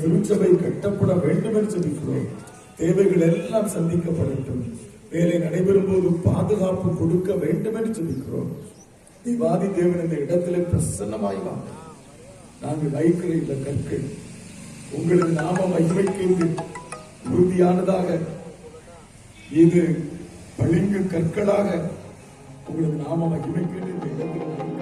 திருச்சபை கட்டப்பட வேண்டும் என்று சொல்லிக்கிறோம். தேவைகள் எல்லாம் சந்திக்கப்படட்டும். வேலை நடைபெறும் போது பாதுகாப்பு கொடுக்க வேண்டும் என்று சொல்லிக்கிறோம். தேவாதி தேவன் இந்த இடத்திலே பிரசன்னமாய் வாங்க நாங்கள் வைக்கிற இந்த கற்கள். உங்களது நாம மகிமைக்கு உறுதியானதாக இது பளிங்கு கற்களாக உங்களது நாம மகிமைக்கு இந்த இடத்தில்